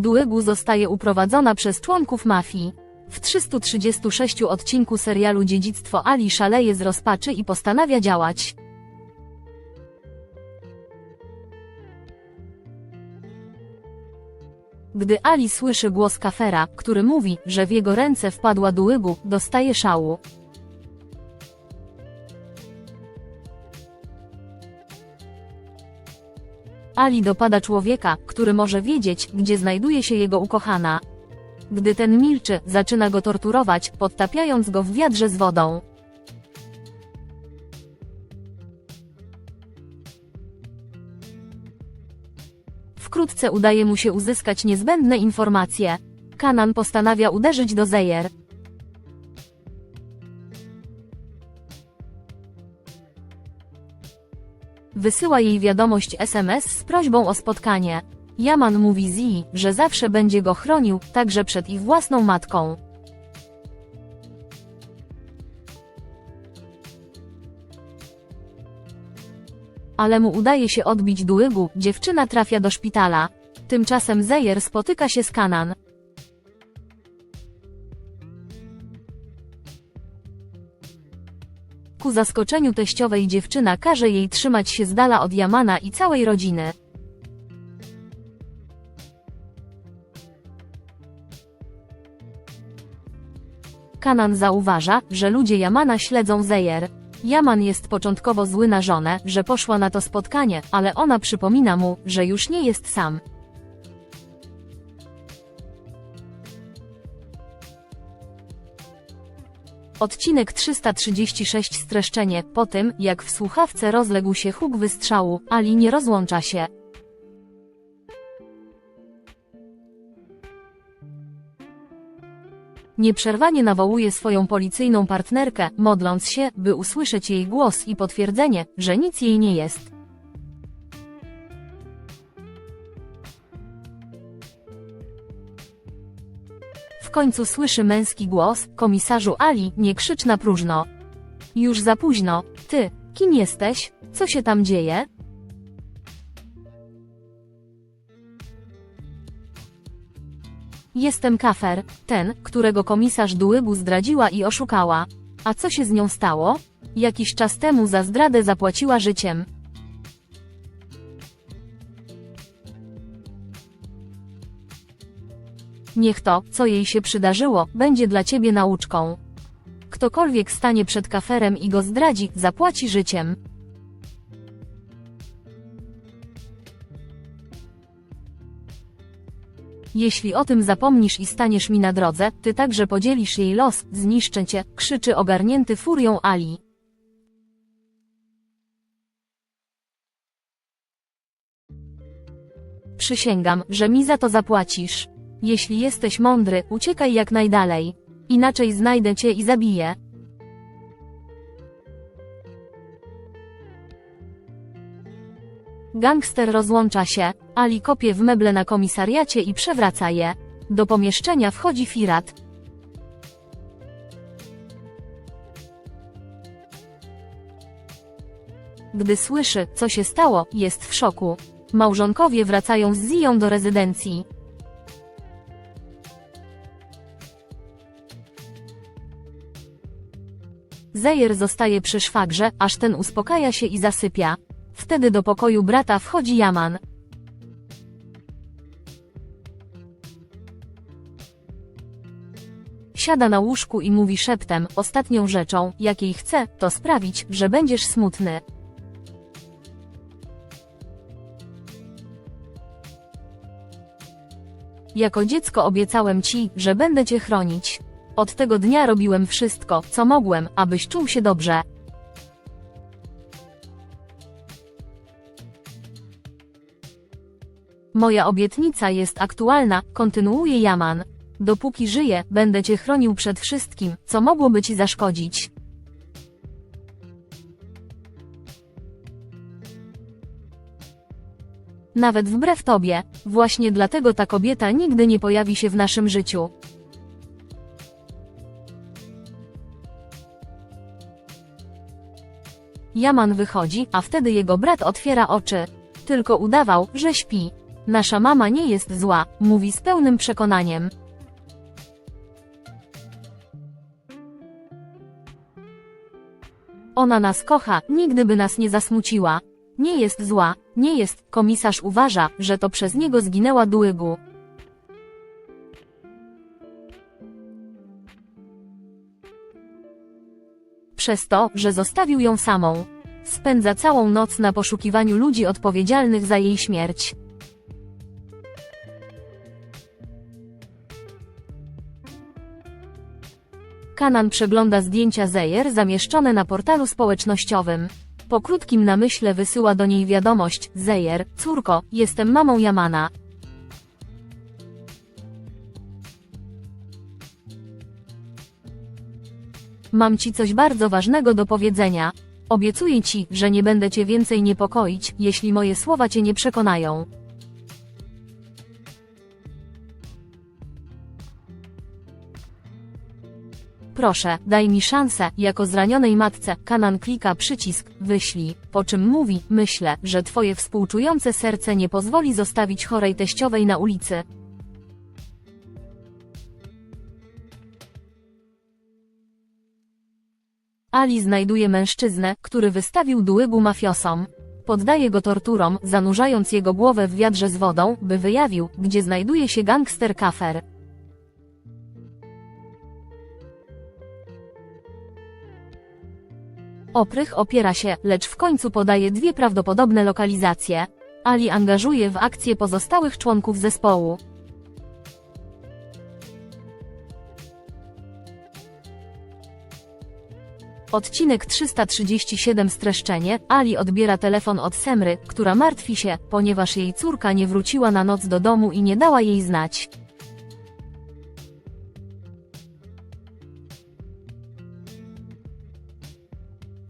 Duegu zostaje uprowadzona przez członków mafii. W 336 odcinku serialu Dziedzictwo Ali szaleje z rozpaczy i postanawia działać. Gdy Ali słyszy głos kafera, który mówi, że w jego ręce wpadła Duegu, dostaje szału. Ali dopada człowieka, który może wiedzieć, gdzie znajduje się jego ukochana. Gdy ten milczy, zaczyna go torturować, podtapiając go w wiadrze z wodą. Wkrótce udaje mu się uzyskać niezbędne informacje. Kanan postanawia uderzyć do Zejer. Wysyła jej wiadomość SMS z prośbą o spotkanie. Yaman mówi Zii, że zawsze będzie go chronił, także przed ich własną matką. Ale mu udaje się odbić Duigu, dziewczyna trafia do szpitala. Tymczasem Zejer spotyka się z Kanan. Zaskoczeniu teściowej dziewczyna każe jej trzymać się z dala od Yamana i całej rodziny. Kanan zauważa, że ludzie Yamana śledzą Zejer. Yaman jest początkowo zły na żonę, że poszła na to spotkanie, ale ona przypomina mu, że już nie jest sam. Odcinek 336 streszczenie. Po tym, jak w słuchawce rozległ się huk wystrzału, Ali nie rozłącza się. Nieprzerwanie nawołuje swoją policyjną partnerkę, modląc się, by usłyszeć jej głos i potwierdzenie, że nic jej nie jest. W końcu słyszy męski głos, komisarzu Ali, nie krzycz na próżno. Już za późno. Ty, kim jesteś? Co się tam dzieje? Jestem kafer, ten, którego komisarz Dułygu zdradziła i oszukała. A co się z nią stało? Jakiś czas temu za zdradę zapłaciła życiem. Niech to, co jej się przydarzyło, będzie dla ciebie nauczką. Ktokolwiek stanie przed kaferem i go zdradzi, zapłaci życiem. Jeśli o tym zapomnisz i staniesz mi na drodze, ty także podzielisz jej los, zniszczę cię, krzyczy ogarnięty furią Ali. Przysięgam, że mi za to zapłacisz. Jeśli jesteś mądry, uciekaj jak najdalej. Inaczej znajdę cię i zabiję. Gangster rozłącza się, Ali kopie w meble na komisariacie i przewraca je. Do pomieszczenia wchodzi Firat. Gdy słyszy, co się stało, jest w szoku. Małżonkowie wracają z Ziją do rezydencji. Zejer zostaje przy szwagrze, aż ten uspokaja się i zasypia. Wtedy do pokoju brata wchodzi Yaman. Siada na łóżku i mówi szeptem, ostatnią rzeczą, jakiej chce, to sprawić, że będziesz smutny. Jako dziecko obiecałem ci, że będę cię chronić. Od tego dnia robiłem wszystko, co mogłem, abyś czuł się dobrze. Moja obietnica jest aktualna, kontynuuje Yaman. Dopóki żyję, będę cię chronił przed wszystkim, co mogłoby ci zaszkodzić. Nawet wbrew tobie, właśnie dlatego ta kobieta nigdy nie pojawi się w naszym życiu. Jaman wychodzi, a wtedy jego brat otwiera oczy. Tylko udawał, że śpi. Nasza mama nie jest zła, mówi z pełnym przekonaniem. Ona nas kocha, nigdy by nas nie zasmuciła. Nie jest zła, nie jest, komisarz uważa, że to przez niego zginęła Duigu. Przez to, że zostawił ją samą. Spędza całą noc na poszukiwaniu ludzi odpowiedzialnych za jej śmierć. Kanan przegląda zdjęcia Zejer zamieszczone na portalu społecznościowym. Po krótkim namyśle wysyła do niej wiadomość: Zejer, córko, jestem mamą Jamana. Mam ci coś bardzo ważnego do powiedzenia. Obiecuję ci, że nie będę cię więcej niepokoić, jeśli moje słowa cię nie przekonają. Proszę, daj mi szansę, jako zranionej matce, Kanan klika przycisk, wyślij, po czym mówi, myślę, że twoje współczujące serce nie pozwoli zostawić chorej teściowej na ulicy. Ali znajduje mężczyznę, który wystawił Dułygu mafiosom. Poddaje go torturom, zanurzając jego głowę w wiadrze z wodą, by wyjawił, gdzie znajduje się gangster Kafer. Oprych opiera się, lecz w końcu podaje dwie prawdopodobne lokalizacje. Ali angażuje w akcję pozostałych członków zespołu. Odcinek 337 Streszczenie, Ali odbiera telefon od Semry, która martwi się, ponieważ jej córka nie wróciła na noc do domu i nie dała jej znać.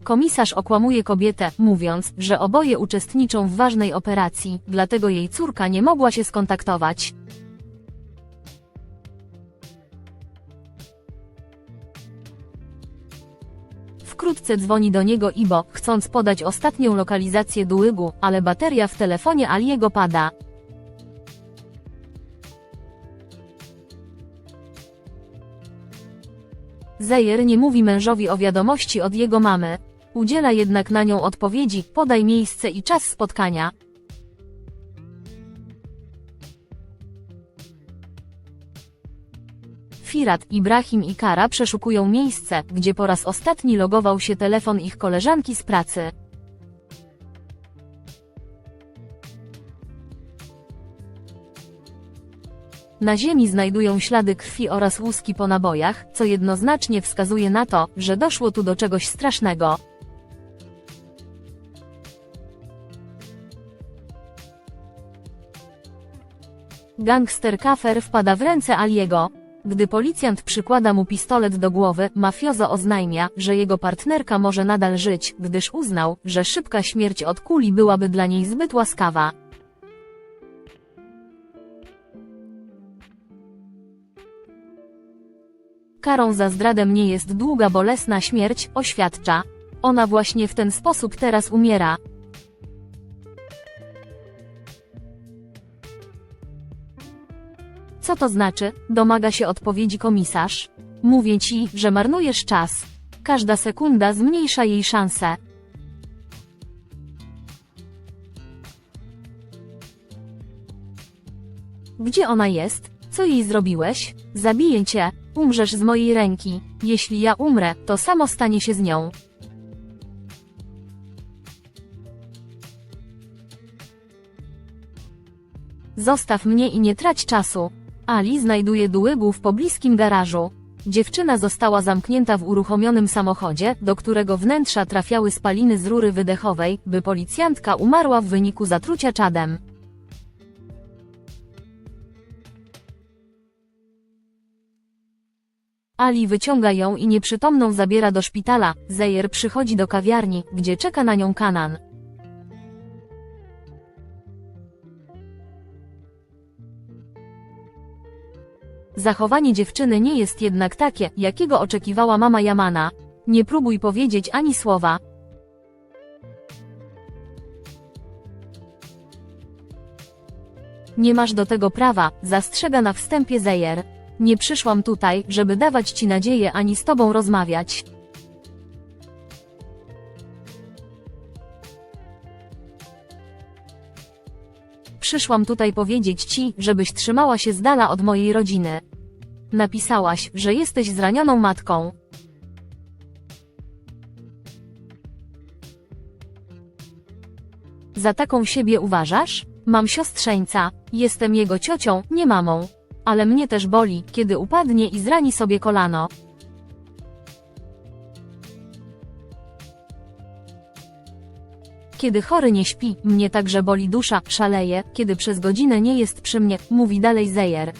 Komisarz okłamuje kobietę, mówiąc, że oboje uczestniczą w ważnej operacji, dlatego jej córka nie mogła się skontaktować. Wkrótce dzwoni do niego Ibo, chcąc podać ostatnią lokalizację Dułygu, ale bateria w telefonie Aliego pada. Zejer nie mówi mężowi o wiadomości od jego mamy. Udziela jednak na nią odpowiedzi, podaj miejsce i czas spotkania. Firat, Ibrahim i Kara przeszukują miejsce, gdzie po raz ostatni logował się telefon ich koleżanki z pracy. Na ziemi znajdują ślady krwi oraz łuski po nabojach, co jednoznacznie wskazuje na to, że doszło tu do czegoś strasznego. Gangster Kafer wpada w ręce Aliego. Gdy policjant przykłada mu pistolet do głowy, mafiozo oznajmia, że jego partnerka może nadal żyć, gdyż uznał, że szybka śmierć od kuli byłaby dla niej zbyt łaskawa. Karą za zdradę nie jest długa bolesna śmierć, oświadcza. Ona właśnie w ten sposób teraz umiera. Co to znaczy? Domaga się odpowiedzi komisarz. Mówię ci, że marnujesz czas. Każda sekunda zmniejsza jej szanse. Gdzie ona jest? Co jej zrobiłeś? Zabiję cię. Umrzesz z mojej ręki. Jeśli ja umrę, to samo stanie się z nią. Zostaw mnie i nie trać czasu. Ali znajduje Dułygu w pobliskim garażu. Dziewczyna została zamknięta w uruchomionym samochodzie, do którego wnętrza trafiały spaliny z rury wydechowej, by policjantka umarła w wyniku zatrucia czadem. Ali wyciąga ją i nieprzytomną zabiera do szpitala. Zejer przychodzi do kawiarni, gdzie czeka na nią Kanan. Zachowanie dziewczyny nie jest jednak takie, jakiego oczekiwała mama Jamana. Nie próbuj powiedzieć ani słowa. Nie masz do tego prawa, zastrzega na wstępie Zejer. Nie przyszłam tutaj, żeby dawać ci nadzieję ani z tobą rozmawiać. Przyszłam tutaj powiedzieć ci, żebyś trzymała się z dala od mojej rodziny. Napisałaś, że jesteś zranioną matką. Za taką siebie uważasz? Mam siostrzeńca, jestem jego ciocią, nie mamą. Ale mnie też boli, kiedy upadnie i zrani sobie kolano. Kiedy chory nie śpi, mnie także boli dusza, szaleje, kiedy przez godzinę nie jest przy mnie, mówi dalej Zejer.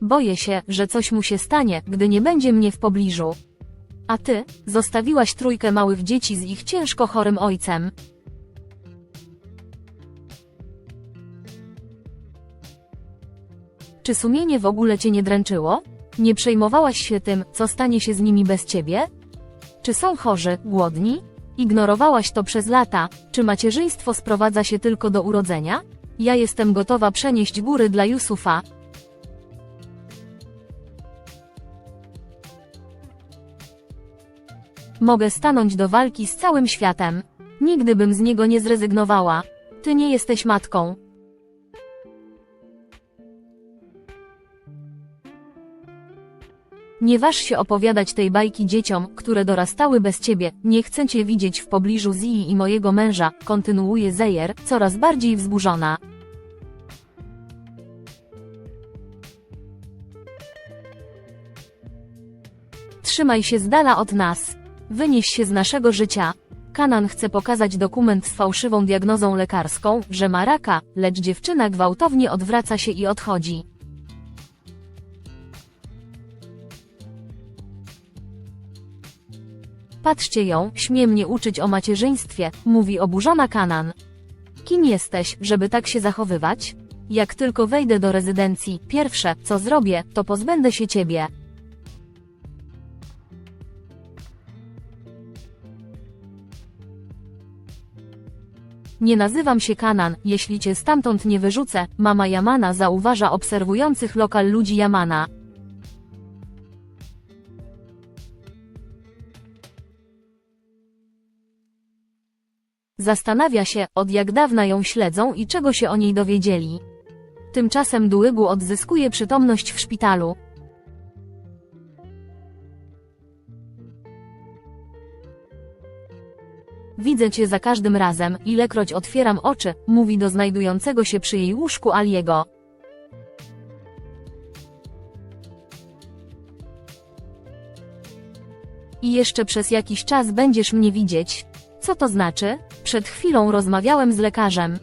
Boję się, że coś mu się stanie, gdy nie będzie mnie w pobliżu. A ty, zostawiłaś trójkę małych dzieci z ich ciężko chorym ojcem. Czy sumienie w ogóle cię nie dręczyło? Nie przejmowałaś się tym, co stanie się z nimi bez ciebie? Czy są chorzy, głodni? Ignorowałaś to przez lata. Czy macierzyństwo sprowadza się tylko do urodzenia? Ja jestem gotowa przenieść góry dla Yusufa. Mogę stanąć do walki z całym światem. Nigdy bym z niego nie zrezygnowała. Ty nie jesteś matką. Nie waż się opowiadać tej bajki dzieciom, które dorastały bez ciebie. Nie chcę cię widzieć w pobliżu Zii i mojego męża, kontynuuje Zejer, coraz bardziej wzburzona. Trzymaj się z dala od nas. Wynieś się z naszego życia. Kanan chce pokazać dokument z fałszywą diagnozą lekarską, że ma raka, lecz dziewczyna gwałtownie odwraca się i odchodzi. Patrzcie ją, śmie mnie uczyć o macierzyństwie, mówi oburzona Kanan. Kim jesteś, żeby tak się zachowywać? Jak tylko wejdę do rezydencji, pierwsze, co zrobię, to pozbędę się ciebie. Nie nazywam się Kanan, jeśli cię stamtąd nie wyrzucę, mama Yamana zauważa obserwujących lokal ludzi Yamana. Zastanawia się, od jak dawna ją śledzą i czego się o niej dowiedzieli. Tymczasem Dułygu odzyskuje przytomność w szpitalu. Widzę cię za każdym razem, ilekroć otwieram oczy, mówi do znajdującego się przy jej łóżku Aliego. I jeszcze przez jakiś czas będziesz mnie widzieć. Co to znaczy? Przed chwilą rozmawiałem z lekarzem.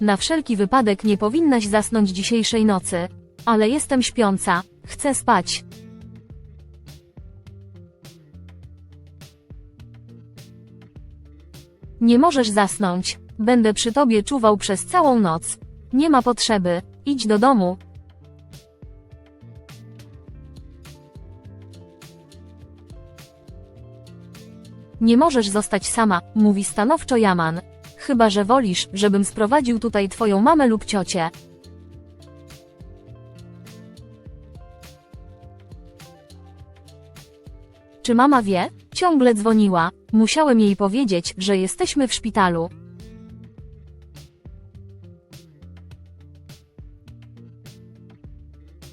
Na wszelki wypadek nie powinnaś zasnąć dzisiejszej nocy. Ale jestem śpiąca. Chcę spać. Nie możesz zasnąć. Będę przy tobie czuwał przez całą noc. Nie ma potrzeby. Idź do domu. Nie możesz zostać sama, mówi stanowczo Jaman. Chyba, że wolisz, żebym sprowadził tutaj twoją mamę lub ciocię. Czy mama wie? Ciągle dzwoniła. Musiałem jej powiedzieć, że jesteśmy w szpitalu.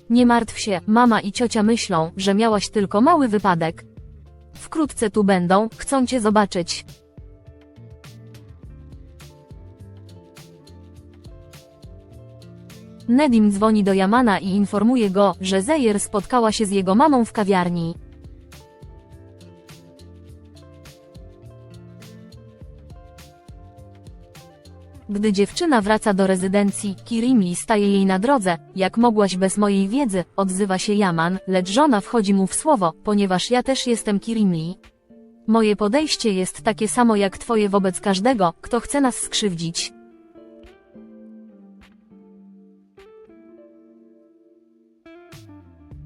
Nie martw się, mama i ciocia myślą, że miałaś tylko mały wypadek. Wkrótce tu będą, chcą cię zobaczyć. Nedim dzwoni do Jamana i informuje go, że Zejer spotkała się z jego mamą w kawiarni. Gdy dziewczyna wraca do rezydencji, Kirimli staje jej na drodze. Jak mogłaś bez mojej wiedzy, odzywa się Jaman, lecz żona wchodzi mu w słowo, ponieważ ja też jestem Kirimli. Moje podejście jest takie samo jak twoje wobec każdego, kto chce nas skrzywdzić.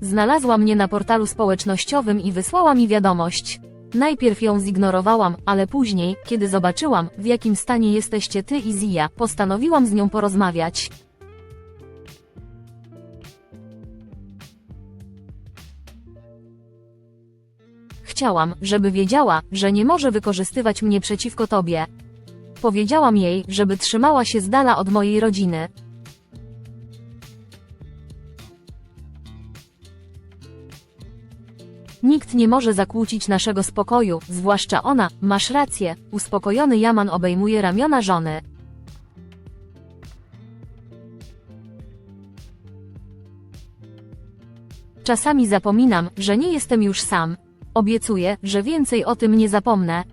Znalazła mnie na portalu społecznościowym i wysłała mi wiadomość. Najpierw ją zignorowałam, ale później, kiedy zobaczyłam, w jakim stanie jesteście ty i Zia, postanowiłam z nią porozmawiać. Chciałam, żeby wiedziała, że nie może wykorzystywać mnie przeciwko tobie. Powiedziałam jej, żeby trzymała się z dala od mojej rodziny. Nie może zakłócić naszego spokoju, zwłaszcza ona, masz rację. Uspokojony Jaman obejmuje ramiona żony. Czasami zapominam, że nie jestem już sam. Obiecuję, że więcej o tym nie zapomnę.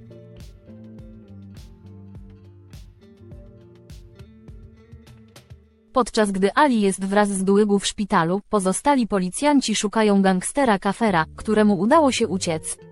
Podczas gdy Ali jest wraz z Dułygu w szpitalu, pozostali policjanci szukają gangstera Kafera, któremu udało się uciec.